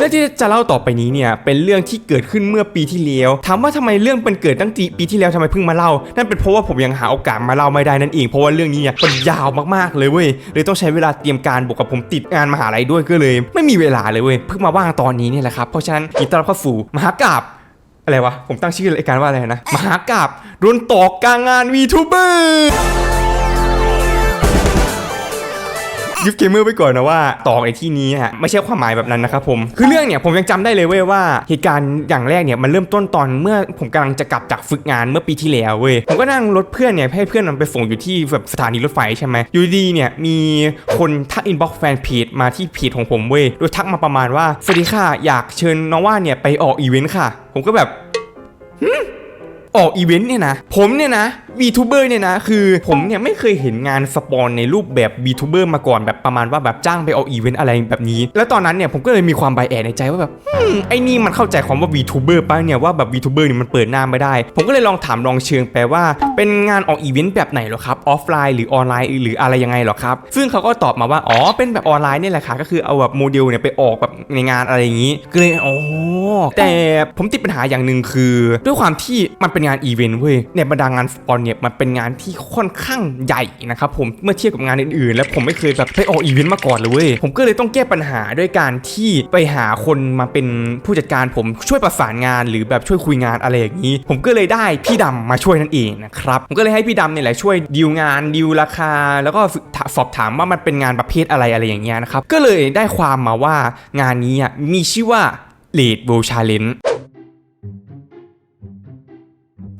เรื่องที่จะเล่าต่อไปนี้เนี่ยเป็นเรื่องที่เกิดขึ้นเมื่อปีที่แล้วถามว่าทำไมเรื่องมันเกิดตั้งปีปีที่แล้วทำไมเพิ่งมาเล่า นั่นเป็นเพราะว่าผมยังหาโอกาสมาเล่าไม่ได้นั่นเองเพราะว่าเรื่องนี้เนี่ยมันยาวมากๆเลยเว้ยเลยต้องใช้เวลาเตรียมการบวกกับผมติดงานมหาลัยด้วยก็เลย ไม่มีเวลาเลยเว้ยเพิ่งมาว่างตอนนี้เนี่ยแหละครับเพราะฉะนั้นยินดีต้อนรับเข้าสู่มหากราบอะไรวะผมตั้งชื่อรายการว่าอะไรนะมหากราบรวนตอกกลางงานวีทูเบอร์ ยิฟเกมเมอร์ไปก่อนนะว่าตอกในที่นี้ฮะไม่ใช่ความหมายแบบนั้นนะครับผมคือเรื่องเนี่ยผมยังจำได้เลยเว้ยว่าเหตุการณ์อย่างแรกเนี่ยมันเริ่มต้นตอนเมื่อผมกำลังจะกลับจากฝึกงานเมื่อปีที่แล้วเว้ยผมก็นั่งรถเพื่อนเนี่ยให้เพื่อนนำไปส่งอยู่ที่แบบสถานีรถไฟใช่ไหมอยู่ดีเนี่ยมีคนทักอินบ็อกซ์แฟนเพจมาที่เพจของผมเว้ยโดยทักมาประมาณว่าสวัสดีค่ะอยากเชิญน้องว่าเนี่ยไปออกอีเวนต์ค่ะ ผมก็แบบออกอีเวนต์เนี่ยนะ ผมเนี่ยนะ VTuber เนี่ยนะ คือผมเนี่ยไม่เคยเห็นงานสปอนในรูปแบบ VTuber มาก่อนแบบประมาณว่าแบบจ้างไปออกอีเวนต์อะไรแบบนี้ แล้วตอนนั้นเนี่ยผมก็เลยมีความไบแอดในใจว่าแบบไอ้นี่มันเข้าใจความว่า VTuber ป่ะเนี่ยว่าแบบ VTuber เนี่ยมันเปิดหน้าไม่ได้ ผมก็เลยลองถามลองเชิงไปลว่า เป็นงานออกอีเวนต์แบบไหนหรอครับออฟไลน์หรือออนไลน์หรืออะไรยังไงหรอครับ ซึ่งเขาก็ตอบมาว่าอ๋อเป็นแบบออนไลน์นี่แหละค่ะก็คือเอาแบบโมเดลเนี่ยไปออกแบบในงานอะไรอย่างนี้ก็เลยอ๋อแต่ผมติดปัญหาอย่างหนึ่งคือ ด้วยความที่มันเป็นงานอีเวนต์เว้ยเนี่ยบรรดางานสปอนเนี่ยมันเป็นงานที่ค่อนข้างใหญ่นะครับผมเมื่อเทียบกับงานอื่นๆ แล้วผมไม่เคยแบบไปออกอีเวนต์มาก่อนเลยเว้ยผมก็เลยต้องแก้ปัญหาด้วยการที่ไปหาคนมาเป็นผู้จัดการผมช่วยประสานงานหรือแบบช่วยคุยงานอะไรอย่างนี้ ผมก็เลยได้พี่ดำมาช่วยนั่นเองนะครับผมก็เลยให้พี่ดำเนี่ยแหละช่วยดีลงานดีลราคา แล้วก็สอบถามว่ามันเป็นงานประเภทอะไรอะไรอย่างเงี้ยนะครับก็เลยได้ความมาว่างานนี้อะมีชื่อว่า Late World Challenge เ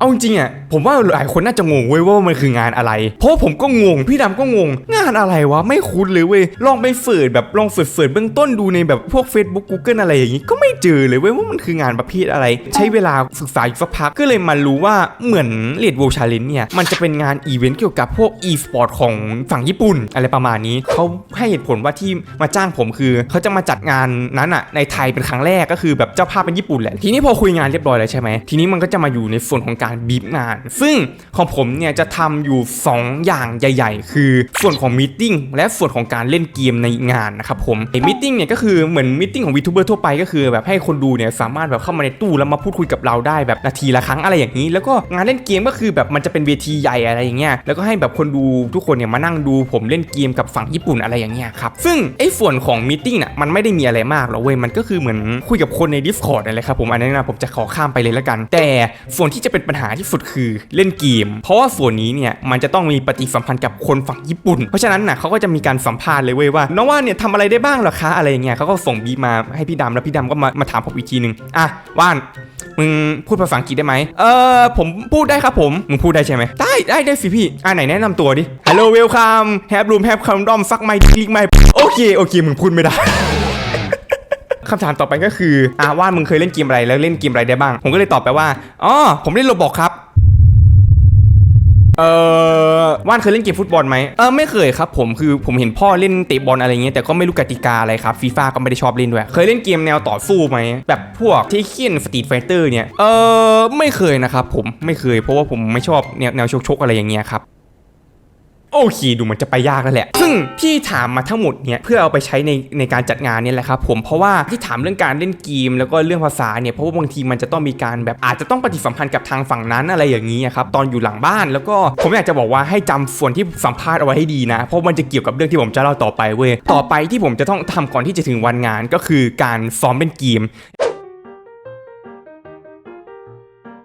เอาจริงอะผมว่าหลายคนน่าจะงงเว้ยว่ามันคืองานอะไร เพราะผมก็งงพี่ดำก็งง งานอะไรวะไม่คุ้นเลยเว้ยลองไปเฟิดแบบลองเฟิดเฟิดเบื้องต้นดูในแบบพวก Facebook Google อะไรอย่างงี้ก็ไม่เจอเลยเว้ยว่ามันคืองานประเภทอะไร ใช้เวลาศึกษาอยู่สักพักก็เลยมารู้ว่าเหมือนเลดโวชาเลนเนี่ยมันจะเป็นงานอีเวนต์เกี่ยวกับพวก e-sport ของฝั่งญี่ปุ่นอะไรประมาณนี้เขาให้เหตุผลว่าที่มาจ้างผมคือเขาจะมาจัดงานนั้นอะในไทยเป็นครั้งแรกก็คือแบบเจ้าภาพเป็นญี่ปุ่นแหละทีนี้พอคุยงานเรียบร้อยแล้วใช่ไหมทีนี้มันก็จะมาอยู่ในส่วนของการบีบงาน ซึ่งของผมเนี่ยจะทำอยู่ 2 อย่างใหญ่ ๆ คือส่วนของมีติ้งและส่วนของการเล่นเกมในงานนะครับผมไอ้มีติ้งเนี่ยก็คือเหมือนมีติ้งของวีทูเบอร์ทั่วไปก็คือแบบให้คนดูเนี่ยสามารถแบบเข้ามาในตู้แล้วมาพูดคุยกับเราได้แบบนาทีละครั้งอะไรอย่างนี้ แล้วก็งานเล่นเกมก็คือแบบมันจะเป็นเวทีใหญ่อะไรอย่างเงี้ยแล้วก็ให้แบบคนดูทุกคนเนี่ยมานั่งดูผมเล่นเกมกับฝั่งญี่ปุ่นอะไรอย่างเงี้ยครับซึ่งไอ้ส่วนของมีติ้งน่ะมันไม่ได้มีอะไรมากหรอกเว้ยมันก็คือเหมือนคุยกับคนใน Discord นั่นแหละครับผมอันนั้นนะผมจะขอข้ามไปเลยแล้วกัน แต่ส่วนที่จะเป็นปัญหาที่สุดคือเล่นเกม เพราะว่าส่วนนี้เนี่ยมันจะต้องมีปฏิสัมพันธ์กับคนฝั่งญี่ปุ่น เพราะฉะนั้นน่ะเขาก็จะมีการสัมภาษณ์เลยเว้ยว่าน้องว่าเนี่ยทำอะไรได้บ้างหรอคะอะไรเงี้ยเขาก็ส่งบีมาให้พี่ดำแล้วพี่ดำก็มามาถามผมอีกทีหนึ่งอะว่านมึงพูดภาษาอังกฤษได้ไหมเออผมพูดได้ครับผม มึงพูดได้ใช่ไหมได้ได้ได้สิพี่ อ่าไหนแนะนำตัวดิ Hello welcome have room have condom fuck my dick my โอเคโอเคมึงพูดไม่ได้ คำถามต่อไปก็คืออ่าว่ามึงเคยเล่นเกมอะไรแล้วเล่นเกมอะไรได้บ้าง ผมก็เลยตอบไปว่าอ๋อผมเล่นโรบอกครับเออว่านเคยเล่นเกมฟุตบอลไหมเออไม่เคยครับผมคือผมเห็นพ่อเล่นเตะบอลอะไรเงี้ยแต่ก็ไม่รู้กติกาอะไรครับฟีฟ่าก็ไม่ได้ชอบเล่นด้วย เคยเล่นเกมแนวต่อสู้ไหมแบบพวกที่เคียนสตรีทไฟเตอร์เนี่ยเออไม่เคยนะครับผมไม่เคยเพราะว่าผมไม่ชอบแนวแนวชกๆอะไรอย่างเงี้ยครับ โอเคดูมันจะไปยากแล้วแหละ ซึ่งที่ถามมาทั้งหมดเนี่ยเพื่อเอาไปใช้ในในการจัดงานเนี่ยแหละครับผมเพราะว่าที่ถามเรื่องการเล่นเกมแล้วก็เรื่องภาษาเนี่ยเพราะว่าบางทีมันจะต้องมีการแบบอาจจะต้องปฏิสัมพันธ์กับทางฝั่งนั้นอะไรอย่างนี้อะครับตอนอยู่หลังบ้านแล้วก็ผมอยากจะบอกว่าให้จำส่วนที่สัมภาษณ์เอาไว้ให้ดีนะ เพราะมันจะเกี่ยวกับเรื่องที่ผมจะเล่าต่อไปเว้ยต่อไปที่ผมจะต้องทำก่อนที่จะถึงวันงานก็คือการซ้อมเล่นเกม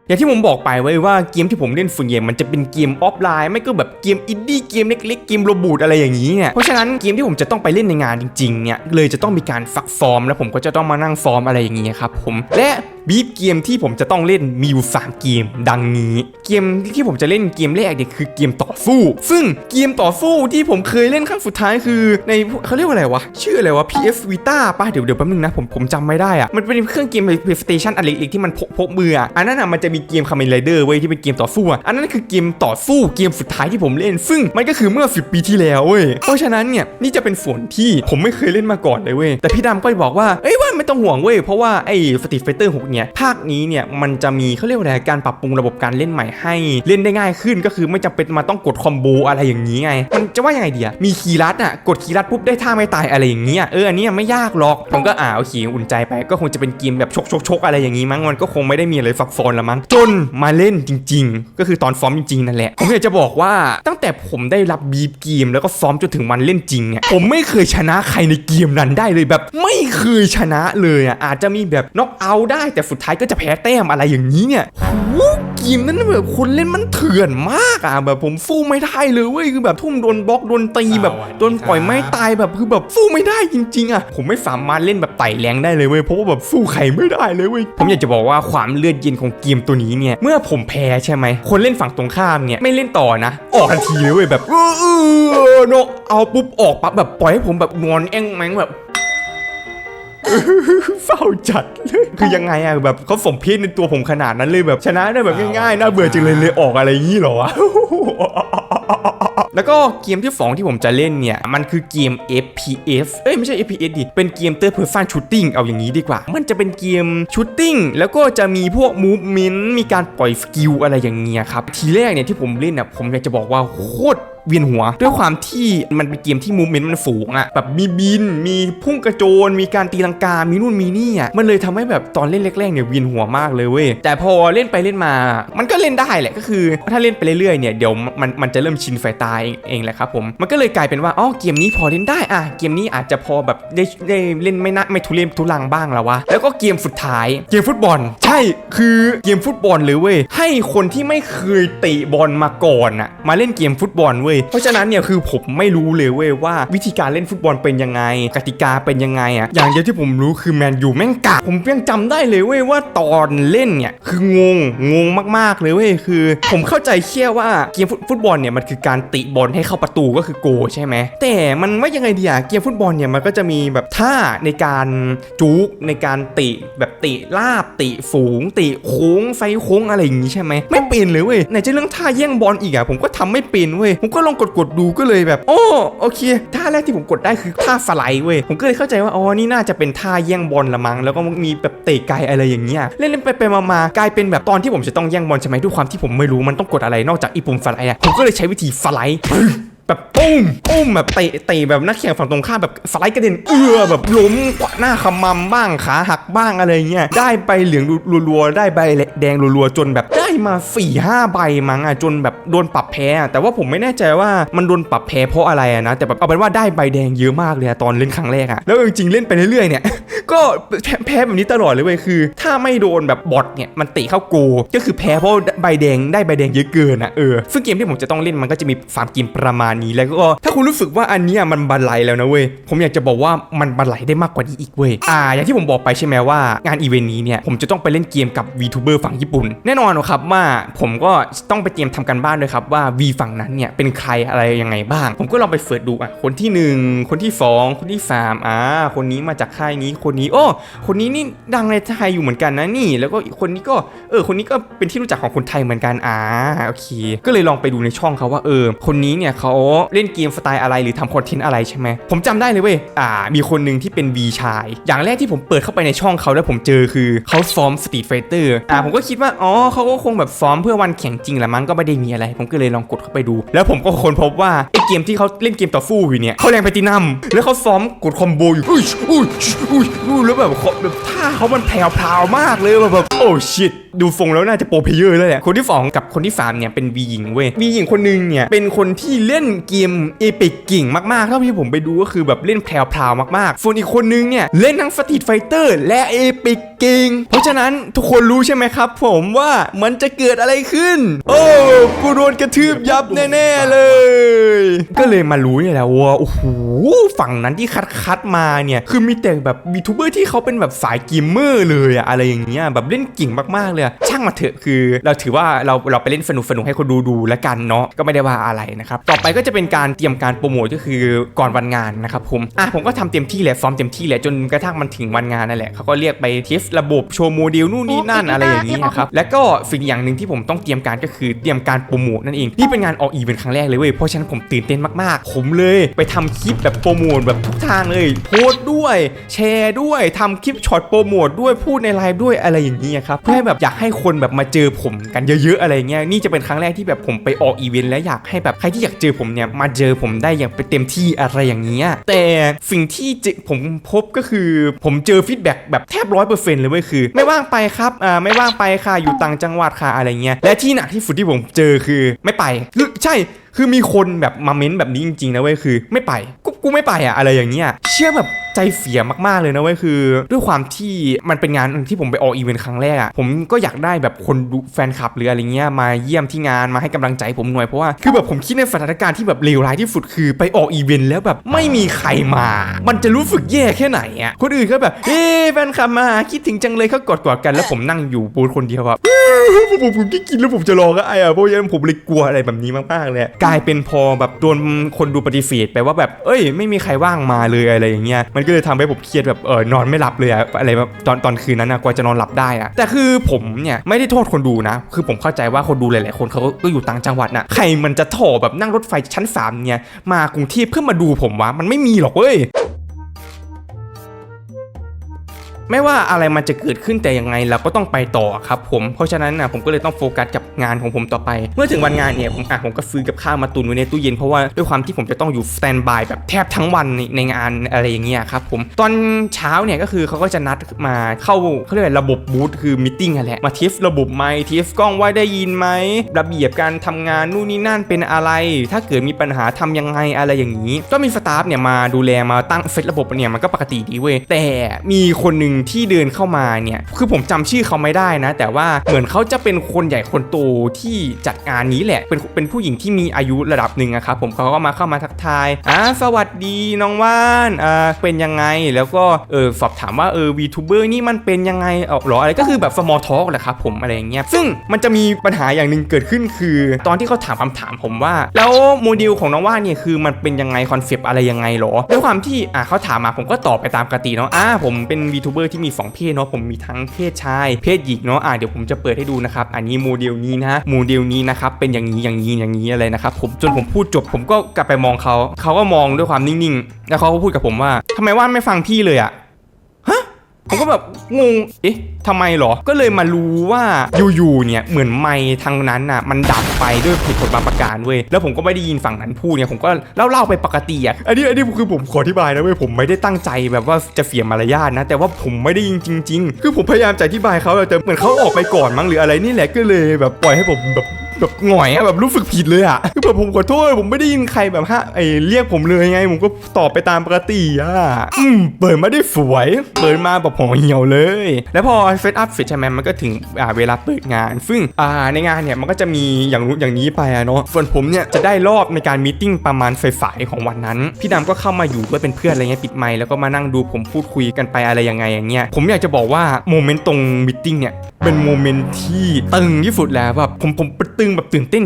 อย่างที่ผมบอกไปไว้ว่าเกมที่ผมเล่นส่นใหญ่มันจะเป็นเกมออฟไลน์ไม่ก็แบบเกมอินดี้เกมเล็กๆเกมโรบูทอะไรอย่างนี้เนี่ยเพราะฉะนั้นเกมที่ผมจะต้องไปเล่นในงานจริงๆเนี่ยเลยจะต้องมีการฟักฟอร์ม แล้วผมก็จะต้องมานั่งฟอร์มอะไรอย่างนี้ครับผมและ บีบเกมที่ผมจะต้องเล่นมีอยู่สามเกม ดังนี้ เกมที่ผมจะเล่นเกมแรกเนี่ยคือเกมต่อสู้ ซึ่งเกมต่อสู้ที่ผมเคยเล่นครั้งสุดท้ายคือในเขาเรียกว่าอะไรวะ ชื่ออะไรวะ PS Vita ป่ะเดี๋ยวเดี๋ยวแป๊บนึงนะผมผมจำไม่ได้อะมันเป็นเครื่องเกม PlayStation อันเล็กๆที่มันพกพกมืออะอันนั้นอะมันจะมีเกม Kamen Rider เว้ยที่เป็นเกมต่อสู้อะอันนั้นคือเกมต่อสู้เกมสุดท้ายที่ผมเล่น ซึ่งมันก็คือเมื่อ 10 ปีที่แล้วเว้ยเพราะฉะนั้นเนี่ยนี่จะเป็นส่วนที่ผมไม่เคยเล่นมาก่อนเลยเว้ยแต่พี่ดำก็บอกว่าเอ้ยว่าไม่ต้องห่วงเว้ยเพราะว่าไอ้ Street Fighter 6เเนี่ยภาคนี้เนี่ยมันจะมีเขาเรียกว่าอะไรการปรับปรุงระบบการเล่นใหม่ให้ เล่นได้ง่ายขึ้นก็คือไม่จำเป็นมาต้องกดคอมโบอะไรอย่างนี้ไง มันจะว่ายังไงดีอะมีคีย์ลัดอะกดคีย์ลัดปุ๊บได้ท่าไม่ตายอะไรอย่างเงี้ยเอออันนี้ไม่ยากหรอกผมก็อ่าโอเคอุ่นใจไป ก็คงจะเป็นเกมแบบชกชกชกอะไรอย่างงี้มั้งมันก็คงไม่ได้มีอะไรซับซ้อนละมั้งจนมาเล่นจริง ๆ ก็คือตอนซ้อมจริงๆนั่นแหละผมอยากจะบอกว่าตั้งแต่ผมได้รับบีบเกมแล้วก็ซ้อมจนถึงวันเล่นจริงเนี่ยผมไม่เคยชนะใครในเกมนั้นได้เลยแบบ ไม่เคยชนะเลยอะอาจจะมีแบบน็อกเอาท์ได้แต่สุดท้ายก็จะแพ้แต้มอะไรอย่างนี้เนี่ยโหเกมนั้นแบบคนเล่นมันเถื่อนมากอะแบบผมสู้ไม่ได้เลยเว้ยคือแบบทุ่มโดนบล็อกโดนตีแบบโดนปล่อยไม่ตายแบบคือแบบสู้ไม่ได้จริงๆอะผมไม่สามารถเล่นแบบไต่แรงได้เลยเว้ยเพราะว่าแบบสู้ใครไม่ได้เลยเว้ยผมอยากจะบอกว่าความเลือดเย็นของเกมตัวนี้เนี่ยเมื่อผมแพ้ใช่ไหมคนเล่นฝั่งตรงข้ามเนี่ยไม่เล่นต่อนะ ออกทันทีเลยเว้ยแบบเออเออโนเอาปุ๊บออกปั๊บแบบปล่อยให้ผมแบบนอนแองแมงแบบ เฝ้าจัดเลย คือยังไงอะแบบเขาสมเพชในตัวผมขนาดนั้นเลยแบบชนะได้แบบง่ายๆน่าเบื่อจังเลยเลยออกอะไรอย่างนี้เหรอวะแล้วก็เกมที่2ที่ผมจะเล่นเนี่ย มันคือเกม FPS เอ้ยไม่ใช่ FPS ดิ เป็นเกม Third Person Shooting เอาอย่างนี้ดีกว่า มันจะเป็นเกม Shooting แล้วก็จะมีพวก Movement มีการปล่อยสกิลอะไรอย่างเงี้ยครับ ทีแรกเนี่ยที่ผมเล่นน่ะผมอยากจะบอกว่าโคตรเวียนหัวด้วยความที่มันเป็นเกมที่มูเมนต์มันสูงอะแบบมีบิน มีพุ่งกระโจน มีการตีลังกา มีนู่นมีนี่อะมันเลยทำให้แบบตอนเล่นแรกๆเนี่ยเวียนหัวมากเลยเว้ยแต่พอเล่นไปเล่นมา มันก็เล่นได้แหละก็คือ ถ้าเล่นไปเรื่อยๆเนี่ยเดี๋ยวมันมันจะเริ่มชินสายตาเองเองแหละครับผมมันก็เลยกลายเป็นว่าอ๋อเกมนี้พอเล่นได้อะเกมนี้อาจจะพอแบบได้ได้เล่นไม่น่าไม่ทุเรศทุลังบ้างแล้ววะแล้วก็เกมสุดท้ายเกมฟุตบอล ใช่คือเกมฟุตบอลเลยเว้ยให้คนที่ไม่เคยเตะบอลมาก่อนอะมาเล่นเกมฟุตบอลเว้ยเพราะฉะนั้นเนี่ยคือผมไม่รู้เลยเว้ยว่าวิธีการเล่นฟุตบอลเป็นยังไง กติกาเป็นยังไงอะอย่างเดียวที่ผมรู้คือแมนยูแม่งกากผมยังจำได้เลยเว้ยว่าตอนเล่นเนี่ยคืองงงงมากๆเลยเว้ยคือ ผมเข้าใจแค่ว่าเกมฟุตฟุตบอลเนี่ยมันคือการติบอลให้เข้าประตูก็คือโกใช่ไหมแต่มันว่ายังไงดีอะเกมฟุตบอลเนี่ยมันก็จะมีแบบท่าในการจุกในการติแบบติลาบติฝูง ติโค้งไฟโค้งอะไรอย่างงี้ใช่ไหมไม่เป็นเลยเว้ยไหนจะเรื่องท่าแย่งบอลอีกอะผมก็ทำไม่เป็นเว้ยผมก็ลองกดกดดูก็เลยแบบโอ้โอเคท่าแรกที่ผมกดได้คือท่าสไลด์เว้ยผมก็เลยเข้าใจว่าอ๋อนี่น่าจะเป็นท่าแย่งบอลละมั้งแล้วก็มีแบบเตะไกลอะไรอย่างเงี้ยเล่นเล่นไปไปๆมาๆกลายเป็นแบบตอนที่ผมจะต้องแย่งบอลใช่ไหมด้วยความที่ผมไม่รู้มันต้องกดอะไรนอกจากอีปุ่มสไลด์อะผมก็เลยใช้วิธีสไลไป แบบปุ้มปุ้มแบบเตะเตะแบบนักแข่งฝั่งตรงข้ามแบบสไลด์กระเด็นเอื้อแบบล้มกวาดหน้าขมำบ้างขาหักบ้างอะไรเงี้ยได้ใบเหลืองรัวๆได้ใบแดงรัวๆจนแบบได้มา4ี่ห้าใบมั้งอะจนแบบโดนปรับแพ้แต่ว่าผมไม่แน่ใจว่ามันโดนปรับแพ้เพราะอะไรนะแต่แบบเอาเป็นว่าได้ใบแดงเยอะมากเลยตอนเล่นครั้งแรกอะแล้วจริงๆเล่นไปเรื่อยๆเนี่ยก็แพ้แบบนี้ตลอดเลยเว้ยคือ ถ้าไม่โดนแบบบอทเนี่ยมันเตะเข้าโกก็คือแพ้เพราะใบแดงได้ใบแดงเยอะเกินอะเออซึ่งเกมที่ผมจะต้องเล่นมันก็จะมีฟามเกมประมาณนี้แล้วก็ถ้าคุณรู้สึกว่าอันนี้มันบันไลแล้วนะเว้ยผมอยากจะบอกว่ามันบันไลได้มากกว่านี้อีกเว้ยอ่าอย่างที่ผมบอกไปใช่ไหมว่างานอีเวนต์นี้เนี่ยผมจะต้องไปเล่นเกมกับ VTuber ฝั่งญี่ปุ่น แน่นอนครับว่าผมก็ต้องไปเตรียมทำกันบ้านด้วยครับว่า V ฝั่งนั้นเนี่ยเป็นใครอะไรยังไงบ้าง ผมก็ลองไปเสิร์ชดูอะคนที่หนึ่งคนที่สองคนที่สามอ่าคนนี้มาจากค่ายนี้คนนี้โอ้คนนี้นี่ดังในไทยอยู่เหมือนกันนะนี่ แล้วก็คนนี้ก็เออคนนี้ก็เป็นที่รู้จักของคนไทยเหมือนกันอ่าโอเค ก็เลยลองไปดูในช่องเขาว่าเออคนนี้เนี่ยเขาเล่นเกมสไตล์อะไรหรือทำคอนเทนต์อะไรใช่ไหมผมจำได้เลยเว้ยอ่า มีคนหนึ่งที่เป็น V ชาย อย่างแรกที่ผมเปิดเข้าไปในช่องเขาแล้วผมเจอคือเขาซ้อมสตรีทไฟเตอร์อ่าผมก็คิดว่าอ๋อเขาก็คงแบบซ้อมเพื่อวันแข่งจริงแหละมั้งก็ไม่ได้มีอะไร ผมก็เลยลองกดเข้าไปดู แล้วผมก็ค้นพบว่าไอเกมที่เขาเล่นเกมต่อสู้อยู่เนี่ยเขาแรงไปตินัมแล้วเขาซ้อมกดคอมโบอยู่อุ้ยอุ้ยอุ้ยแล้วแบบขาแบบท่าเขามันแผ่วๆมากเลยแบบแบบโอ้ชิต ดูทรงแล้วน่าจะโปรเพเยอร์เลยแหละคนที่สองกับคนที่สามเนี่ยเป็นวีหญิงเว้ยวีหญิงคนหนึงเนี่ยเป็นคนที่เล่นเกมเอพิกเก่งมากๆเท่าที่ผมไปดูก็คือแบบเล่นแพรวๆมากๆส่วนอีกคนนึงเนี่ยเล่นทั้งสตรีทไฟเตอร์และเอพิกเก่งเพราะฉะนั้นทุกคนรู้ใช่ไหมครับ ผมว่ามันจะเกิดอะไรขึ้น โอ้กูโดนกระทืบยับแน่ๆเลย ก็เลยมารู้เนี่ยแหละว่าโอ้โหฝั่งนั้นที่คัดคัดมาเนี่ยคือมีแต่แบบวีทูเบอร์ที่เขาเป็นแบบสายเกมเมอร์เลยอะอะไรอย่างเงี้ยแบบเล่นเก่งมากๆเลยอะช่างมาเถอะคือ เราถือว่าเราเราไปเล่นสนุกสนุกให้คนดูดูแล้วกันเนาะก็ไม่ได้ว่าอะไรนะครับต่อไปก็จะเป็นการเตรียมการโปรโมทก็คือก่อนวันงานนะครับผมอะผมก็ทำเต็มที่แหละซ้อมเต็มที่แหละจนกระทั่งมันถึงวันงานนั่นแหละเขาก็เรียกไปเทสระบบโชว์โมเดลนู่นนี่นั่นอะไรอย่างนี้นะครับแล้วก็สิ่งอย่างหนึ่งที่ผมต้องเตรียมการก็คือเตรียมการโปรโมทนั่นเองนี่เป็นงานออกอีเวนต์ครั้งแรกเลยเว้ยเพราะฉะนั้นผมตื่นเต้นมากๆ ผมเลยไปทำคลิปแบบโปรโมทแบบทุกทางเลยโพสด้วย แชร์ด้วยทำคลิปช็อตโปรโมทด้วยพูดในไลฟ์ด้วยอะไรอย่างนี้ครับเพื่อให้แบบอยากให้คนแบบมาเจอผมกันเยอะๆอะไรเงี้ยนี่จะเป็นครั้งแรกที่แบบผมไปออกอีเวนต์และอยากให้แบบใครที่อยากเจอผมเนี่ยมาเจอผมได้อย่างเป็นเต็มที่อะไรอย่างเงี้ยแต่สิ่งที่ผมพบก็คือ ผมเจอฟีดแบ็กแบบแทบร้อยเปอร์เซ็นต์เลยเว้ยคือ ไม่ว่างไปครับอ่าไม่ว่างไปค่ะอยู่ต่างจังหวัดค่ะอะไรเงี้ยและที่หนักที่สุดที่ผมเจอคือไม่ไปคือใช่คือมีคนแบบมาเม้นแบบนี้จริงๆนะเว้ยคือ ไม่ไปกูกูไม่ไปอะอะไรอย่างเงี้ยเชื่อแบบ ใจเสียมากๆเลยนะเว้ยคือ ด้วยความที่มันเป็นงานที่ผมไปออกอีเวนต์ครั้งแรกอะผมก็อยากได้แบบคนดูแฟนคลับหรืออะไรเงี้ยมาเยี่ยมที่งานมาให้กำลังใจผมหน่อยเพราะว่าคือแบบผมคิดในสถานการณ์ที่แบบเลวร้ายที่สุดคือไปออกอีเวนต์แล้วแบบไม่มีใครมา มันจะรู้สึกแย่แค่ไหนอะคนอื่นก็แบบเฮ้แฟนคลับมาคิดถึงจังเลยเขากอดๆกันแล้วผมนั่งอยู่บูธคนเดียวแบบผมผมผมกินแล้วผมจะร้องไห้อะเพราะฉะนั้นผมเลยกลัวอะไรแบบนี้มากๆเลยกลายเป็นพอแบบโดนคนดูปฏิเสธไปว่าแบบเอ้ย ไม่มีใครว่างมาเลยอะไรอย่างเงี้ยมันก็เลยทำให้ผมเครียดแบบเออนอนไม่หลับเลยอะอะไรแบบตอนตอนคืนนั้นนะกว่าจะนอนหลับได้อะแต่คือผมเนี่ยไม่ได้โทษคนดูนะ คือผมเข้าใจว่าคนดูหลายๆคนเขาก็อยู่ต่างจังหวัดนะใครมันจะถ่อแบบนั่งรถไฟชั้นสามเนี่ยมากรุงเทพเพื่อมาดูผมวะมันไม่มีหรอกเว้ย ไม่ว่าอะไรมันจะเกิดขึ้นแต่ยังไงเราก็ต้องไปต่อครับผมเพราะฉะนั้นนะผมก็เลยต้องโฟกัสกับงานของผมต่อไป เมื่อถึงวันงานเนี่ยผมอะผมก็ซื้อกับข้าวมาตุนไว้ในตู้เย็นเพราะว่าด้วยความที่ผมจะต้องอยู่สแตนบายแบบแทบทั้งวันในในงานอะไรอย่างเงี้ยครับผมตอนเช้าเนี่ยก็คือเขาก็จะนัดมาเข้าเขาเรียกว่าระบบบูธคือมิ팅อะแหละมาเทสระบบไมค์เทสกล้องว่าได้ยินไหมระเบียบการทำงานนู่นนี่นั่นเป็นอะไร ถ้าเกิดมีปัญหาทำยังไงอะไรอย่างนี้ ก็มีสตาฟเนี่ยมาดูแลมาตั้งเซตระบบเนี่ยมันก็ปกติดีเว้ยแต่มีคนนึงที่เดินเข้ามาเนี่ยคือผมจำชื่อเขาไม่ได้นะ แต่ว่าเหมือนเขาจะเป็นคนใหญ่คนโตที่จัดงานนี้แหละ เป็นเป็นผู้หญิงที่มีอายุระดับหนึ่งอะครับผมเขาก็มาเข้ามาทักทายอ่าสวัสดีน้องว่านอ่าเป็นยังไงแล้วก็เออสอบถามว่าเออวีทูเบอร์นี่มันเป็นยังไงเออหรออะไรก็คือแบบ small talk แหละครับผมอะไรอย่างเงี้ยซึ่งมันจะมีปัญหาอย่างหนึ่งเกิดขึ้นคือ ตอนที่เขาถามคำถามผมว่า แล้วโมเดลของน้องว่านเนี่ยคือมันเป็นยังไงคอนเซปต์อะไรยังไงหรอด้วยความที่อะเขาถามมาผมก็ตอบไปตามกติเนาะอ่าผมเป็น VTuber ที่มีสอที่มีสองเพศเนาะผมมีทั้งเพศชาย เพศหญิงเนาะอ่าเดี๋ยวผมจะเปิดให้ดูนะครับอันนี้โมเดลนี้นะโมเดลนี้นะครับเป็นอย่างนี้อย่างนี้อย่างนี้อะไรนะครับผมจนผมพูดจบผมก็กลับไปมองเขาเขาก็มองด้วยความนิ่งๆ แล้วเขาก็พูดกับผมว่าทำไมว่านไม่ฟังพี่เลยอะ ผมก็แบบงง เอ๊ะทำไมเหรอ ก็เลยมารู้ว่าอยู่ๆเนี่ยเหมือนไมค์ทางนั้นน่ะ มันดับไปด้วยผิดกฎบางประการเว้ย แล้วผมก็ไม่ได้ยินฝั่งนั้นพูดเนี่ยผมก็เล่าเล่าๆไปปกติอะ อันนี้อันนี้คือผมขออธิบายนะเว้ยผมไม่ได้ตั้งใจแบบว่าจะเสียมารยาทนะ แต่ว่าผมไม่ได้ยินจริง ๆ คือผมพยายามจะอธิบายเขาแต่เหมือนเขาออกไปก่อนมั้งหรืออะไรนี่แหละก็เลยแบบปล่อยให้ผมแบบ แบบหงอยอะแบบรู้สึกผิดเลยอะคือแบบผมขอโทษผมไม่ได้ยินใครแบบฮะไอเรียกผมเลยไง ผมก็ตอบไปตามปกติอะอืมเปิดมาได้สวย เปิดมาแบบห่อเหี่ยวเลย แล้วพอเซตอัพเสร็จใช่ไหมมันก็ถึงอ่าเวลาเปิดงาน ซึ่งอ่าในงานเนี่ยมันก็จะมีอย่างนู้นอย่างนี้ไปอะเนาะส่วนผมเนี่ยจะได้รอบในการมีตติ้งประมาณสายๆของวันนั้น พี่ดำก็เข้ามาอยู่ด้วยเป็นเพื่อนอะไรเงี้ยปิดไมค์แล้วก็มานั่งดูผมพูดคุยกันไปอะไรยังไงอย่างเงี้ยผมอยากจะบอกว่าโมเมนต์ตรงมีตติ้งเนี่ย เป็นโมเมนต์ที่ตึงที่สุดแล้วแบบผมผมตึงแบบตื่นเต้น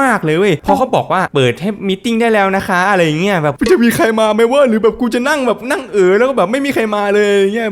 มากๆเลยเว้ยพอเขาบอกว่าเปิดให้มีติ้งได้แล้วนะคะ อะไรเงี้ยแบบจะมีใครมาไหมว่าหรือแบบกูจะนั่งแบบนั่งเออแล้วก็แบบไม่มีใครมาเลยเงี้ย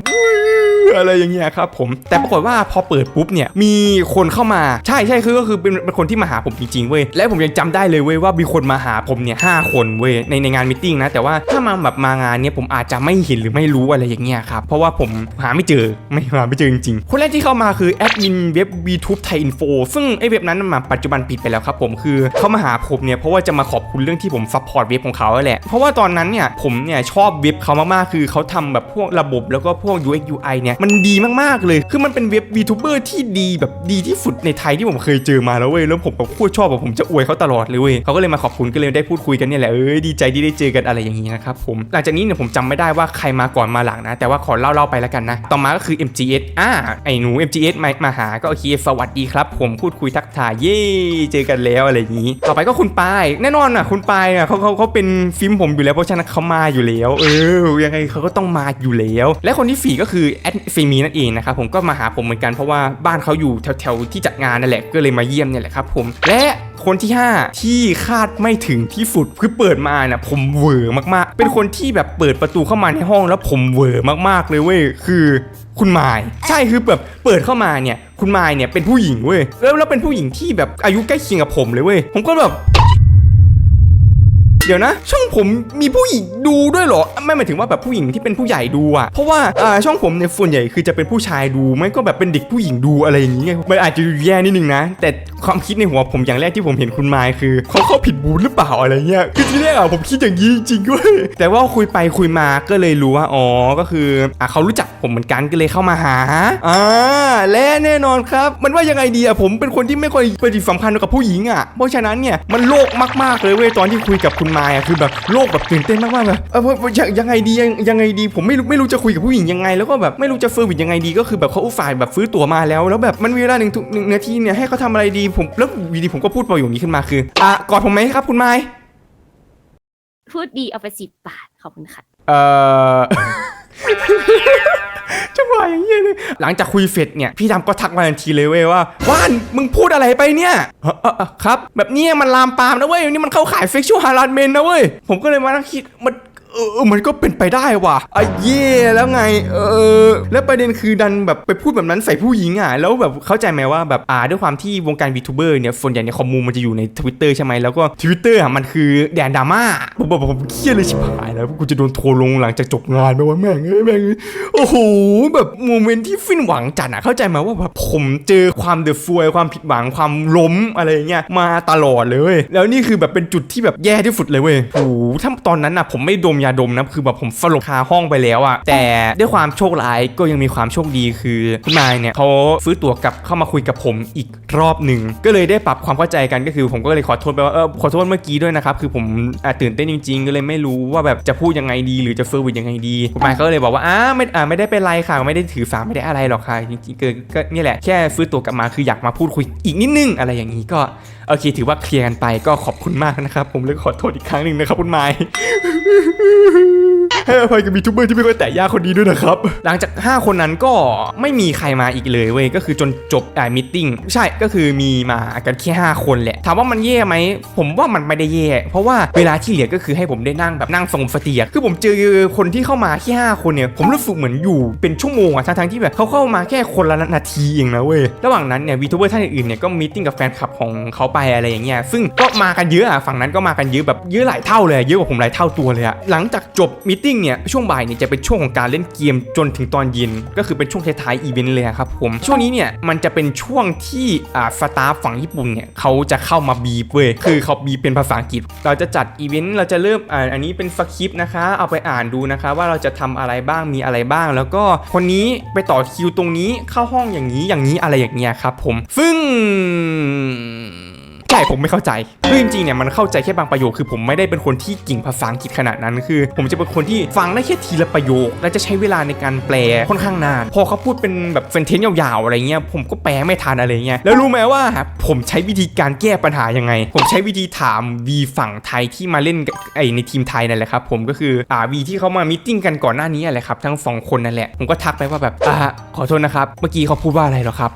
อะไรอย่างเงี้ยครับผมแต่ปรากฏว่าพอเปิดปุ๊บเนี่ยมีคนเข้ามาใช่ใช่คือก็คือเป็นเป็นคนที่มาหาผมจริงๆเว้ยและผมยังจำได้เลยเว้ยว่ามีคนมาหาผมเนี่ยห้าคนเว้ยในในงานมีตติ้งนะแต่ว่าถ้ามาแบบมางานเนี่ยผมอาจจะไม่เห็นหรือไม่รู้อะไรอย่างเงี้ยครับเพราะว่าผมหาไม่เจอไม่หาไม่เจอจริงๆคนแรกที่เข้ามาคือแอดมินเว็บ VTube Thai Info ซึ่งไอเว็บนั้นมาปัจจุบันปิดไปแล้วครับผมคือเขามาหาผมเนี่ยเพราะว่าจะมาขอบคุณเรื่องที่ผมซัพพอร์ตเว็บของเขาแหละ เพราะว่าตอนนั้นเนี่ยผมเนี่ยชอบเว็บเขามากๆ คือเขาทำแบบพวกระบบแล้วก็พวก UX UI เนี่ยมันดีมากๆเลย คือมันเป็นเว็บ VTuber ที่ดีแบบดีที่สุดในไทยที่ผมเคยเจอมาแล้วเว้ยแล้วผมแบบโคตรชอบแบบผมจะอวยเขาตลอดเลยเว้ยเขาก็เลยมาขอบคุณก็เลยได้พูดคุยกันเนี่ยแหละเอ้ยดีใจที่ได้เจอกันอะไรอย่างนี้นะครับผมหลังจากนี้เนี่ยผมจำไม่ได้ว่าใครมาก่อนมาหลังนะ แต่ว่าขอเล่าเล่าๆไปแล้วกันนะต่อมาก็คือ MGS อ่าไอ้หนู MGS มามาหาก็โอเค สวัสดีครับ ผมพูดคุยทักทายเย่เจอกันแล้วอะไรอย่างนี้ ต่อไปก็คุณปายแน่นอนอะคุณปายอะเขาเขาเขาเป็นฟิล์มผมอยู่แล้วเพราะฉะนั้นเขามาอยู่แล้ว เออยังไงเขาก็ต้องมาอยู่แล้ว และคนที่สี่ก็คือแอดฟิมีนั่นเองนะครับผมก็มาหาผมเหมือนกันเพราะว่าบ้านเขาอยู่แถวๆที่จัดงานนั่นแหละก็เลยมาเยี่ยมเนี่ยแหละครับผมและคนที่ 5 ที่คาดไม่ถึงที่สุดคือเปิดมาเนี่ยผมเวอมากๆ เป็นคนที่แบบเปิดประตูเข้ามาในห้องแล้วผมเวอมากๆเลยเว้ยคือ คุณมายใช่คือแบบเปิดเข้ามาเนี่ย คุณมายเนี่ยเป็นผู้หญิงเว้ยแล้วแล้วเป็นผู้หญิงที่แบบอายุใกล้เคียงกับผมเลยเว้ยผมก็แบบ เดี๋ยวนะ ช่องผมมีผู้หญิงดูด้วยเหรอ ไม่หมายถึงว่าแบบผู้หญิงที่เป็นผู้ใหญ่ดูอะเพราะว่าอ่าช่องผมเนี่ยส่วนใหญ่คือจะเป็นผู้ชายดูไม่ก็แบบเป็นเด็กผู้หญิงดูอะไรอย่างเงี้ยมันอาจจะดูแย่นิดนึงนะ แต่ความคิดในหัวผมอย่างแรกที่ผมเห็นคุณมายคือเขาเข้าผิดบูธหรือเปล่าอะไรเงี้ยคือทีแรกอะผมคิดอย่างนี้จริงๆเว้ยแต่ว่าคุยไปคุยมาก็เลยรู้ว่าอ๋อก็คืออะเขารู้จักผมเหมือนกันก็เลยเข้ามาหาอ่าและแน่นอนครับ มันว่ายังไงดีอะผมเป็นคนที่ไม่ค่อยปฏิสัมพันธ์กับผู้หญิงอะเพราะฉะนั้นเนี่ยมันโลกมากๆเลยเว้ยตอนที่คุยกับคุณมายอะคือแบบโลกแบบตื่นเต้นมากๆเลยเออว่ายังยังไงดียังยังไงดีผมไม่รู้ไม่รู้จะคุยกับผู้หญิงยังไง แล้วก็แบบไม่รู้จะเฟอร์วิสยังไงดีก็คือแบบเขาอุตส่าห์แบบฟื้นตัวมาแล้วแล้วแบบมันมีเวลาหนึ่งทุกหนึ่งนาทีเนี่ยให้เขาทำอะไรดีผมแล้วอยู่ดีผมก็พูดประโยคนี้ขึ้นมาคืออะกอดผมไหมครับคุณมายพูดดีเอาไปสิบบาทขอบคุณค่ะเอ่อ จังหวะอย่างเงี้ยเลยหลังจากคุยเสร็จเนี่ยพี่ดำก็ทักมาทันทีเลยเว้ยว่าว่านมึงพูดอะไรไปเนี่ยครับ แบบนี้มันลามปามนะเว้ยนี่มันเข้าขายเฟกชวลฮาร์ดเมนนะเว้ยผมก็เลยมานั่งคิดมัน เออมันก็เป็นไปได้ว่ะอะเย่แล้วไง เออ แล้วประเด็นคือดันแบบไปพูดแบบนั้นใส่ผู้หญิงอะ แล้วแบบเข้าใจไหมว่าแบบอ่าด้วยความที่วงการวีทูเบอร์เนี่ยส่วนใหญ่เนี่ยคอมมูนมันจะอยู่ใน Twitter ใช่ไหมแล้วก็ Twitter อะมันคือแดนดราม่าผมบอกผมเครียดเลยชิบหายแล้วกูจะโดนโทรลงหลังจากจบงานไหมวะแม่งเอ้ยแม่งโอ้โหแบบโมเมนต์ที่ฟินหวังจัดอะเข้าใจไหมว่าแบบผมเจอความเดือดฟวยความผิดหวังความล้มอะไรเงี้ยมาตลอดเลยเว้ยแล้วนี่คือแบบเป็นจุดที่แบบแย่ที่สุดเลยเว้ยโอ้โหถ้าตอนนั้นอะผมไม่ดมยาดมนะคือแบบผมสลบคาห้องไปแล้วอะแต่ด้วยความโชคร้ายก็ยังมีความโชคดีคือคุณนายเนี่ยเขาฟื้นตัวกลับเข้ามาคุยกับผมอีกรอบหนึ่งก็เลยได้ปรับความเข้าใจกันก็คือ ผมก็เลยขอโทษไปว่าเออขอโทษเมื่อกี้ด้วยนะครับคือผมอตื่นเต้นจริง ๆ ก็เลยไม่รู้ว่าแบบจะพูดยังไงดี หรือจะเฟอร์วิสยังไงดีคุณนายก็เลยบอกว่าอ้าไม่อ่าไม่ได้เป็นไรค่ะไม่ได้ถือสาไม่ได้อะไรหรอกค่ะจริงๆก็ก็นี่แหละแค่ฟื้นตัวกลับมาคืออยากมาพูดคุยอีกนิดนึงอะไรอย่างนี้ก็โอเคถือว่าเคลียร์กันไปก็ขอบคุณมากนะครับ ผมเลยขอโทษอีกครั้งหนึ่งนะครับคุณไม้ ให้อภัยกับมีทูบเบอร์ที่ไม่ค่อยแตะยากคนนี้ด้วยนะครับ หลังจาก 5 คนนั้นก็ไม่มีใครมาอีกเลยเว้ย ก็คือจนจบอ่ามิทติ้งใช่ก็คือมีมากันแค่ 5 คนแหละ ถามว่ามันแย่ไหม ผมว่ามันไม่ได้แย่ เพราะว่าเวลาที่เหลือก็คือให้ผมได้นั่งแบบนั่งทรงสติอะคือผมเจอคนที่เข้ามาแค่5คนเนี่ย ผมรู้สึกเหมือนอยู่เป็นชั่วโมงอะทั้งๆที่แบบเขาเข้ามาแค่คนละนาทีเองนะเว้ย ระหว่างนั้นเนี่ยวีทูเบอร์ท่านอื่นเนี่ยก็มีตติ้งกับแฟนคลับของเขาไปอะไรอย่างเงี้ย ซึ่งก็มากันเยอะอะฝั่งนั้นก็มากันเยอะแบบเยอะหลายเท่าเลย เยอะกว่าผมหลายเท่าตัวเลยอะหลังจากจบมีติ้งเนี่ยช่วงบ่ายเนี่ยจะเป็นช่วงของการเล่นเกมจนถึงตอนเย็นก็คือเป็นช่วงท้ายๆอีเวนต์เลยครับผมช่วงนี้เนี่ยมันจะเป็นช่วงที่อ่าสตาฟฝั่งญี่ปุ่นเนี่ยเขาจะเข้ามาบีบเว้ยคือเขาบีเป็นภาษาอังกฤษ เราจะจัดอีเวนต์เราจะเริ่มอ่านอันนี้เป็นสคริปต์นะคะเอาไปอ่านดูนะคะ ว่าเราจะทำอะไรบ้างมีอะไรบ้าง แล้วก็คนนี้ไปต่อคิวตรงนี้เข้าห้องอย่างนี้อย่างนี้อะไรอย่างเงี้ยครับผมซึ่ง ใช่ผมไม่เข้าใจคือจริงๆเนี่ยมันเข้าใจแค่บางประโยคคือผมไม่ได้เป็นคนที่เก่งภาษาอังกฤษขนาดนั้นคือ ผมจะเป็นคนที่ฟังได้แค่ทีละประโยค และจะใช้เวลาในการแปลค่อนข้างนาน พอเขาพูดเป็นแบบเซนเทนต์ยาวๆอะไรเงี้ยผมก็แปลไม่ทันอะไรเงี้ยแล้วรู้ไหมว่าผมใช้วิธีการแก้ปัญหายังไง ผมใช้วิธีถามวีฝั่งไทยที่มาเล่นไอในทีมไทยนั่นแหละครับผมก็คืออ่าวีที่เขามามิทติ้งกันก่อนหน้านี้อะไรครับทั้งสองคนนั่นแหละผมก็ทักไปว่าแบบอ่าขอโทษนะครับเมื่อกี้เขาพูดว่าอะไรหรอครับ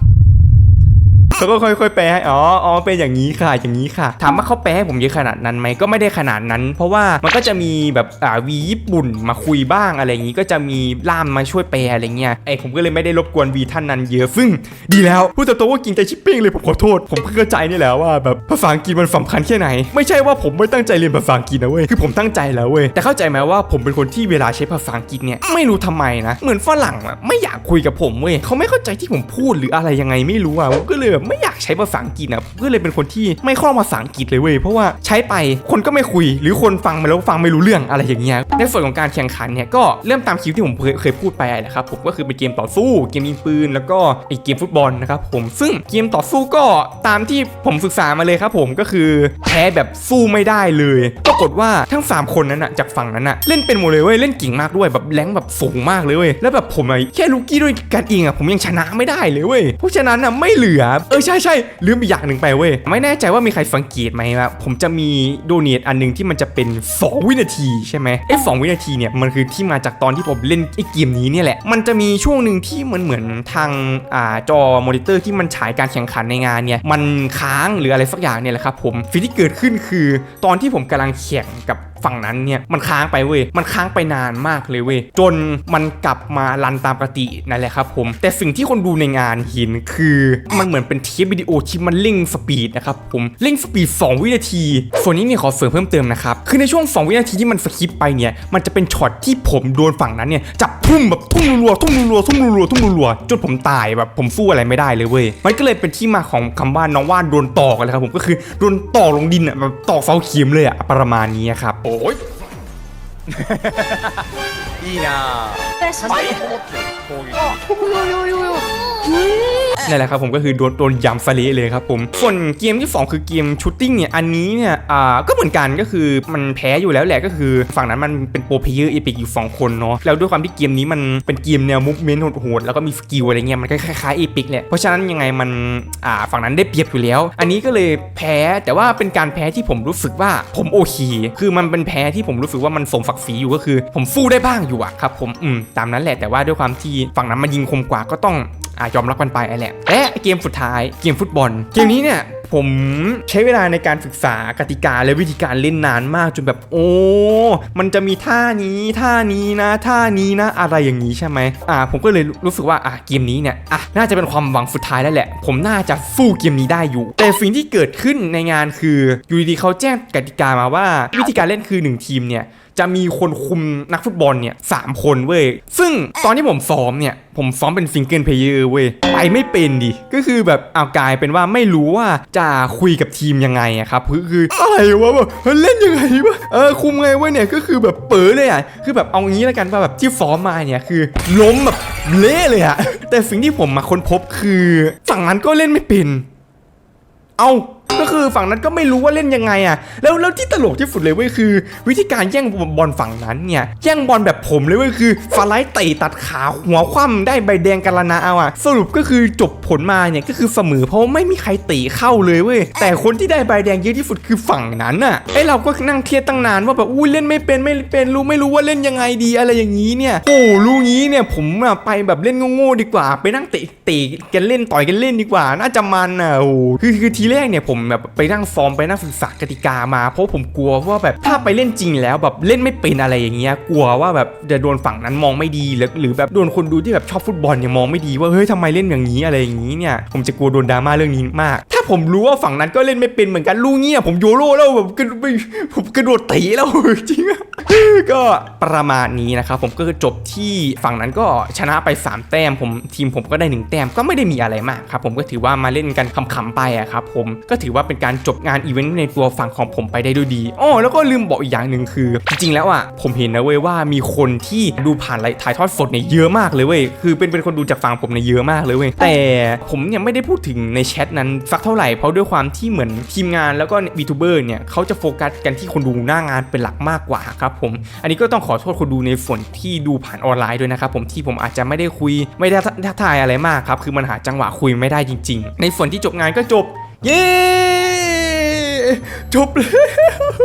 เขาก็ค่อยๆแปลให้อ๋ออ๋อเป็นอย่างนี้ค่ะอย่างนี้ค่ะ ถามว่าเขาแปลให้ผมเยอะขนาดนั้นไหมก็ไม่ได้ขนาดนั้น เพราะว่ามันก็จะมีแบบอ่าวีญี่ปุ่นมาคุยบ้างอะไรอย่างนี้ก็จะมีล่ามมาช่วยแปลอะไรเงี้ยไอ้ผมก็เลยไม่ได้รบกวนวีท่านนั้นเยอะซึ่งดีแล้วพูดตรงๆว่ากินใจชิปปิ้งเลยผมขอโทษ ผมเพิ่งเข้าใจนี่แหละว่าแบบภาษาอังกฤษมันสำคัญแค่ไหน ไม่ใช่ว่าผมไม่ตั้งใจเรียนภาษาอังกฤษนะเว้ยคือผมตั้งใจแล้วเว้ยแต่เข้าใจไหมว่าผมเป็นคนที่เวลาใช้ภาษาอังกฤษเนี่ยไม่รู้ทำไมนะเหมือนฝรั่งอะไม่อยากคุยกับผมเว้ยเขาไม่เข้าใจที่ผมพูดหรืออะไรยังไงไม่รู้อะผมก็เลยแบบไม่อยากใช้ภาษาอังกฤษนะก็เลยเป็นคนที่ไม่คล่องภาษาอังกฤษเลยเว้ยเพราะว่าใช้ไปคนก็ไม่คุย หรือคนฟังมาแล้วฟังไม่รู้เรื่องอะไรอย่างเงี้ยในส่วนของการแข่งขันเนี่ยก็เริ่มตามคิวที่ผมเคยพูดไปนะครับผมก็คือเป็นเกมต่อสู้เกมยิงปืน แล้วก็ไอเกมฟุตบอลนะครับผมซึ่งเกมต่อสู้ก็ตามที่ผมศึกษามาเลยครับผมก็คือแพ้แบบสู้ไม่ได้เลยปรากฏว่าทั้งสามคนนั้นอะจากฝั่งนั้นอะเล่นเป็นหมดเลยเว้ยเล่นเก่งมากด้วยแบบแรงแบบสูงมากเลยเว้ยแล้วแบบผมอะแค่ลูกี้ด้วยกันเองอะผมยังชนะไม่ได้เลยเว้ยเพราะฉะนั้นอะไม่เหลือเออใช่ใช่ลืมอีกอย่างหนึ่งไปเว้ย ไม่แน่ใจว่ามีใครสังเกตไหมว่าผมจะมีโดเนทอันหนึงที่มันจะเป็น 2 วินาทีใช่ไหมไอ้สองวินาทีเนี่ย มันคือที่มาจากตอนที่ผมเล่นไอ้เกมนี้เนี่ยแหละ มันจะมีช่วงหนึ่งที่มันเหมือนทางอ่าจอมอนิเตอร์ที่มันฉายการแข่งขันในงานเนี่ย มันค้างหรืออะไรสักอย่างเนี่ยแหละครับผมสิ่งที่เกิดขึ้นคือตอนที่ผมกำลังแข่งกับ ฝั่งนั้นเนี่ยมันค้างไปเว้ยมันค้างไปนานมากเลยเว้ยจนมันกลับมารันตามปกตินั่นแหละครับผมแต่สิ่งที่คนดูในงานเห็นคือมันเหมือนเป็นเทปวิดีโอที่มันเร่งสปีดนะครับผมเร่งสปีด 2 วินาที ส่วนนี้เนี่ยขอเสริมเพิ่มเติมนะครับคือในช่วง 2 วินาทีที่มันสคิปไปเนี่ยมันจะเป็นช็อตที่ผมโดนฝั่งนั้นเนี่ยจับทุ่มแบบทุ่มรัวๆทุ่มรัวๆทุ่มรัวๆทุ่มรัวๆจนผมตายแบบผมสู้อะไรไม่ได้เลยเว้ยมันก็เลยเป็นที่มาของคำว่าน้องว่านโดนตอกเลยครับผมก็คือโดนตอกลงดินอะแบบตอกเสาเข็มเลยอะประมาณนี้ครับโอโอ้ย いいなぁ最高って攻撃 นั่นแหละครับผมก็คือโดนโดนยำสะเละเลยครับผม ส่วนเกมที่ 2 คือเกมชูตติ้งเนี่ย อันนี้เนี่ย อ่า ก็เหมือนกันก็คือมันแพ้อยู่แล้วแหละก็คือ ฝั่งนั้นมันเป็นโปรเพลเยอร์เอพิกอยู่ 2 คนเนาะ แล้วด้วยความที่เกมนี้มันเป็นเกมแนวมูฟเมนต์โหดๆ แล้วก็มีสกิลอะไรเงี้ย มันก็คล้ายๆเอพิกแหละ เพราะฉะนั้นยังไงมัน อ่า ฝั่งนั้นได้เปรียบอยู่แล้ว อันนี้ก็เลยแพ้ แต่ว่าเป็นการแพ้ที่ผมรู้สึกว่าผมโอเค คือมันเป็นแพ้ที่ผมรู้สึกว่ามันสมศักดิ์ศรีอยู่ก็คือ ผมสู้ได้บ้าง อยู่อะครับผมอืมตามนั้นแหละแต่ว่าด้วยความที่ฝั่งนั้นมันยิงคมกว่าก็ต้องอยอมรับกันไปไอ้แหละและเกมสุดท้ายเกมฟุตบอล เกมนี้เนี่ยผมใช้เวลาในการศึกษากติกาและวิธีการเล่นนานมากจนแบบโอ้ มันจะมีท่านี้ท่านี้นะ ท่านี้นะ อะไรอย่างนี้ใช่ไหมอ่า ผมก็เลยรู้สึกว่าอะเกมนี้เนี่ยอะน่าจะเป็นความหวังสุดท้ายแล้วแหละ ผมน่าจะสู้เกมนี้ได้อยู่ แต่สิ่งที่เกิดขึ้นในงานคืออยู่ดีๆเขาแจ้งกติกามาว่า วิธีการเล่นคือหนึ่งทีมเนี่ย จะมีคนคุมนักฟุตบอลเนี่ยสามคนเว้ย ซึ่งตอนที่ผมซ้อมเนี่ย ผมซ้อมเป็นซิงเกิลเพลเยอร์เว้ย ไปไม่เป็นดิ ก็คือแบบเอากลายเป็นว่าไม่รู้ว่าจะคุยกับทีมยังไงอะครับ คือคืออะไรวะแบบเฮ้ยเล่นยังไงวะ เออคุมไงวะเนี่ย ก็คือแบบเป๋อเลยอะคือแบบเอางี้แล้วกันว่าแบบที่ซ้อมมาเนี่ยคือล้มแบบเละเลยอะแต่สิ่งที่ผมมาค้นพบคือฝั่งนั้นก็เล่นไม่เป็น เอา ก็คือฝั่งนั้นก็ไม่รู้ว่าเล่นยังไงอะแล้วแล้วที่ตลกที่สุดเลยเว้ยคือ วิธีการแย่งบอลฝั่งนั้นเนี่ยแย่งบอลแบบผมเลยเว้ยคือฟาไลท์เตะตัดขาหัวคว่ำได้ใบแดงกันละนะเอาอะสรุปก็คือจบผลมาเนี่ยก็คือเสมอเพราะไม่มีใครเตะเข้าเลยเว้ยแต่คนที่ได้ใบแดงเยอะที่สุดคือฝั่งนั้นอะไอเราก็นั่งเครียดตั้งนานว่าแบบอุ้ยเล่นไม่เป็นไม่เป็นรู้ไม่รู้ว่าเล่นยังไงดีอะไรอย่างนี้เนี่ยโอ้รู้งี้เนี่ยผมอะไปแบบเล่นโง่ๆดีกว่า ไปนั่งเตะเตะกันเล่นต่อยกันเล่นดีกว่า น่าจะมันอะโอ้คือคือทีแรกเนี่ยผมแบบไปนั่งฟอร์มไปนั่งศึกษากติกามา เพราะผมกลัวว่าแบบถ้าไปเล่นจริงแล้วแบบเล่นไม่เป็นอะไรอย่างเงี้ยกลัวว่าแบบจะโดนฝั่งนั้นมองไม่ดีหรือหรือแบบโดนคนดูที่แบบชอบฟุตบอลเนี่ยมองไม่ดีว่าเฮ้ยทำไมเล่นอย่างนี้อะไรอย่างนี้เนี่ยผมจะกลัวโดนดราม่าเรื่องนี้มาก ถ้าผมรู้ว่าฝั่งนั้นก็เล่นไม่เป็นเหมือนกันลูกเงี้ยผมโยโร่แล้วแบบกระโดดไปผมกระโดดตีแล้วจริงก็ประมาณนี้นะครับผมก็จบที่ฝั่งนั้นก็ชนะไป 3 แต้มผมทีมผมก็ได้ 1 แต้มก็ไม่ได้มีอะไรมากครับผมก็ถือว่ามาเล่นกันขำๆไปอะครับผมก็ถือว่าเป็นการจบงานอีเวนต์ในตัวฝั่งของผมไปได้ด้วยดีอ้อแล้วก็ลืมบอกอีกอย่างหนึ่งคือ จริงๆแล้วอะผมเห็นนะเว้ยว่ามีคนที่ดูผ่านไลฟ์ถ่ายทอดสดเนี่ยเยอะมากเลยเว้ยคือเป็นเป็นคนดูจากฝั่งผมเนี่ยเยอะมากเลยเว้ยแต่ผมเนี่ยไม่ได้พูดถึงในแชทนั้นสักเท่าไหร่เพราะด้วยความที่เหมือนทีมงานแล้วก็วีทูเบอร์เนี่ยเขาจะโฟกัสกันที่คนดูหน้างานเป็นหลักมากกว่าครับผม อันนี้ก็ต้องขอโทษคนดูในส่วนที่ดูผ่านออนไลน์ด้วยนะครับผมที่ผมอาจจะไม่ได้คุยไม่ได้ทักทายอะไรมากครับคือมันหาจังหวะคุยไม่ได้จริง ๆ ในส่วนที่จบงานก็จบ เย้จบแล้ว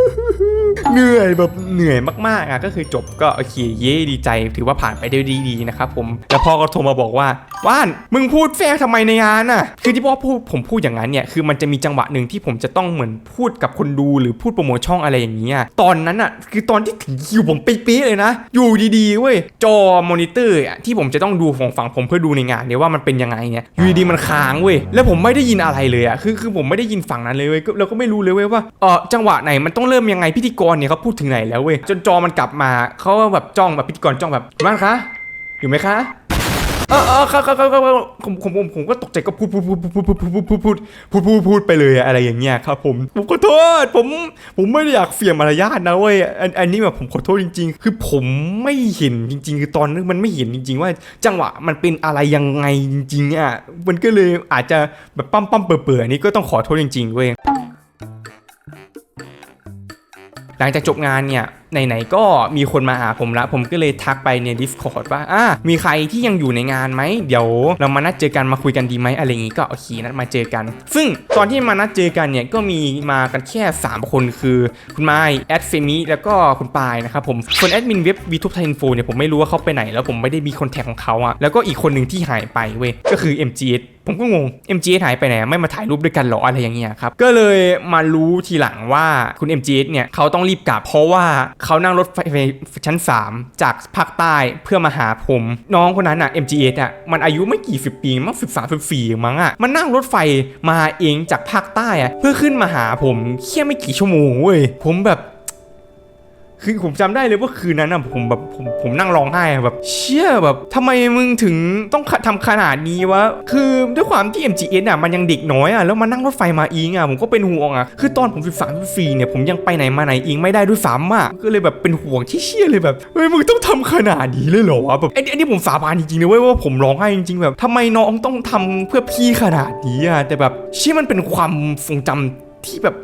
เหนื่อยแบบเหนื่อยมากๆอะก็คือจบก็โอเคเย้ดีใจ ถือว่าผ่านไปได้ดีๆนะครับผมแล้วพ่อก็โทรมาบอกว่าว่านมึงพูดแฟร์ทำไมในงานน่ะ คือที่พ่อพูดผมพูดอย่างนั้นเนี่ยคือมันจะมีจังหวะหนึ่งที่ผมจะต้องเหมือนพูดกับคนดูหรือพูดโปรโมทช่องอะไรอย่างเงี้ยตอนนั้นอะคือตอนที่ถึงคิวผมเป๊ะๆเลยนะ อยู่ดีๆเว้ยจอมอนิเตอร์อะที่ผมจะต้องดูของฝั่งผมเพื่อดูในงานเนี่ยว่ามันเป็นยังไงเนี่ยอยู่ดีมันค้างเว้ยแล้วผมไม่ได้ยินอะไรเลยอะคือคือผมไม่ได้ยินฝั่งนั้นเลยเว้ยก็เราก็ไม่รู้เลยเว้ยว่าเออจังหวะไหนมันต้องเริ่มยังไงพิธีกรเนี่ยเขาพูดถึงไหนแล้วเว้ยจนจอมันกลับมาเขาก็แบบจ้องแบบพิธีกรจ้องแบบบ้านคะอยู่ไหมคะเออเออครับครับครับผมผมผมผมก็ตกใจก็พูดพูดพูดพูดพูดพูดพูดพูดพูดพูดพูดพูดไปเลยอะไรอย่างเงี้ยครับผมผมขอโทษผมผมไม่ได้อยากเสียมารยาทนะเว้ยอันอันนี้แบบผมขอโทษจริง ๆ คือผมไม่เห็นจริง ๆ คือตอนนั้นมันไม่เห็นจริง ๆ ว่าจังหวะมันเป็นอะไรยังไงจริงๆอะมันก็เลยอาจจะแบบปั้มปั้มเปื่อยเปื่อยๆนนี้ก็ต้องขอโทษจริงๆเว้ย หลังจากจบงานเนี่ยไหนๆก็มีคนมาหาผมละ ผมก็เลยทักไปใน Discord ว่าอ่ามีใครที่ยังอยู่ในงานไหม เดี๋ยวเรามานัดเจอกันมาคุยกันดีไหมอะไรอย่างงี้ก็โอเคนัดมาเจอกัน ซึ่งตอนที่มานัดเจอกันเนี่ยก็มีมากันแค่ 3 คนคือคุณไม้แอดเฟมิแล้วก็คุณปายนะครับผมส่วนแอดมินเว็บ v t u b e ไทยอินโฟเนี่ยผมไม่รู้ว่าเขาไปไหน แล้วผมไม่ได้มีคอนแทคของเขาอะแล้วก็อีกคนหนึ่งที่หายไปเว้ยก็คือ MGS ผมก็งง MGS หายไปไหนไม่มาถ่ายรูปด้วยกันหรออะไรอย่างเงี้ยครับก็เลยมารู้ทีหลังว่าคุณ MGS เนี่ยเขาต้องรีบกลับเพราะว่าเขานั่งรถไฟชั้น 3 จากภาคใต้เพื่อมาหาผม น้องคนนั้นอะ MGS อะมันอายุไม่กี่สิบปีมั้งสิบสามสิบสี่มั้งอะมันนั่งรถไฟมาเองจากภาคใต้อะเพื่อขึ้นมาหาผมแค่ไม่กี่ชั่วโมงเว้ยผมแบบ คือผมจำได้เลยว่าคืนนั้นอะผมแบบผมผมนั่งร้องไห้อะแบบ เชี่ยแบบทำไมมึงถึงต้องทำขนาดนี้วะคือด้วยความที่ MGS อะมันยังเด็กน้อยอะแล้วมานั่งรถไฟมาเองอะผมก็เป็นห่วงอะคือตอนผม13 14เนี่ยผมยังไปไหนมาไหนเองไม่ได้ด้วยซ้ำอะก็เลยแบบเป็นห่วงที่เชี่ยเลยแบบเฮ้ยมึงต้องทำขนาดนี้เลยเหรอวะแบบไอ้นี่อันนี้ผมสาบานจริงๆนะเว้ยว่าผมร้องไห้จริงๆแบบทำไมน้องต้องทำเพื่อพี่ขนาดนี้อะแต่แบบเชี่ยมันเป็นความทรงจำที่แบบ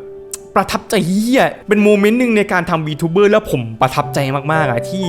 ประทับใจเฮียเป็นโมเมนต์หนึ่งในการทำบีทูเบอร์แล้วผมประทับใจมากๆอะที่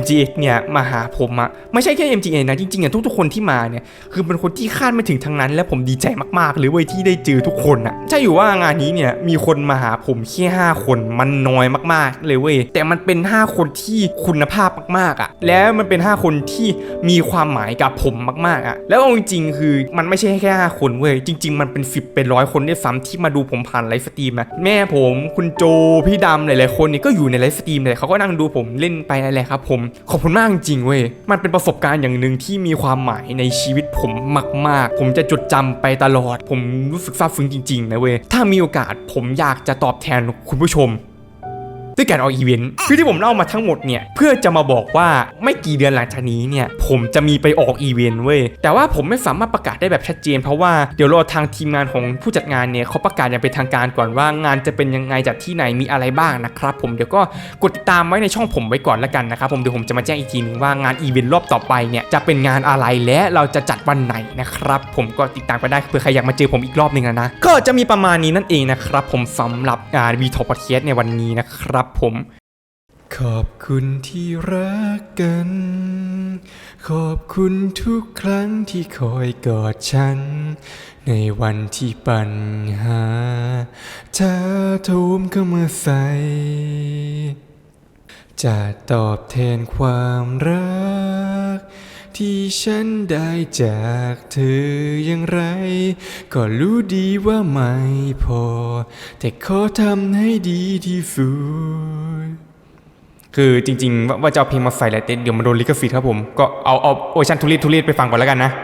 MGX เนี่ยมาหาผมอะไม่ใช่แค่ MGX นะจริงๆอะทุกๆคนที่มาเนี่ยคือเป็นคนที่คาดไม่ถึงทั้งนั้น และผมดีใจมากๆเลยเว้ยที่ได้เจอทุกคนอะใช่อยู่ว่างานนี้เนี่ยมีคนมาหาผมแค่5คนมันน้อยมากๆเลยเว้ยแต่มันเป็น 5 คนที่คุณภาพมากๆอะแล้วมันเป็น 5 คนที่มีความหมายกับผมมากๆอะแล้วเอาจริงๆคือมันไม่ใช่แค่5คนเว้ยจริง ๆ มันเป็น 10 เป็นร้อยคนด้วยซ้ำที่มาดูผมผ่านไลฟ์สตรีมนะแม่ผมคุณโจพี่ดำหลายๆคนเนี่ยก็อยู่ในไลฟ์สตรีมเลยเขาก็นั่งดูผมเล่นไปนั่นแหละครับผมขอบคุณมากจริงเว้ยมันเป็นประสบการณ์อย่างหนึ่งที่มีความหมายในชีวิตผมมาก ๆ ผมจะจดจำไปตลอด ผมรู้สึกซาบซึ้งจริงๆนะเว้ยถ้ามีโอกาสผมอยากจะตอบแทนคุณผู้ชม ด้วยการออกอีเวนต์คือที่ผมเล่ามาทั้งหมดเนี่ยเพื่อจะมาบอกว่าไม่กี่เดือนหลังจากนี้เนี่ยผมจะมีไปออกอีเวนต์เว้ยแต่ว่าผมไม่สามารถประกาศได้แบบชัดเจน เพราะว่าเดี๋ยวรอทางทีมงานของผู้จัดงานเนี่ยเขาประกาศอย่างเป็นทางการก่อนว่างานจะเป็นยังไงจากที่ไหนมีอะไรบ้างนะครับผมเดี๋ยวก็กดติดตามไว้ในช่องผมไว้ก่อนละกันนะครับผมเดี๋ยวผมจะมาแจ้งอีกทีนึงว่างานอีเวนต์รอบต่อไปเนี่ยจะเป็นงานอะไรและเราจะจัดวันไหนนะครับผมก็ติดตามกันได้เผื่อใครอยากมาเจอผมอีกรอบหนึงนะนะก็จะมีประมาณนี้นั่นเองนะครับผมสำหรับงานวีทอพอดแคสในวันนี้นะครับผม ขอบคุณที่รักกัน ขอบคุณทุกครั้งที่คอยกอดฉัน ในวันที่ปัญหาเธอโทมเข้ามาใส่จะตอบแทนความรัก ที่ฉันได้จากเธออย่างไร ก็รู้ดีว่าไม่พอ แต่ขอทำให้ดีที่สุดคือจริงๆ ว่าจะเอาเพลงมาใส่แหละแต่เดี๋ยวมันโดนลิขสิทธิ์ครับผม ก็เอาเอาโอชันทุเรศทุเรศไปฟังก่อนแล้วกันนะ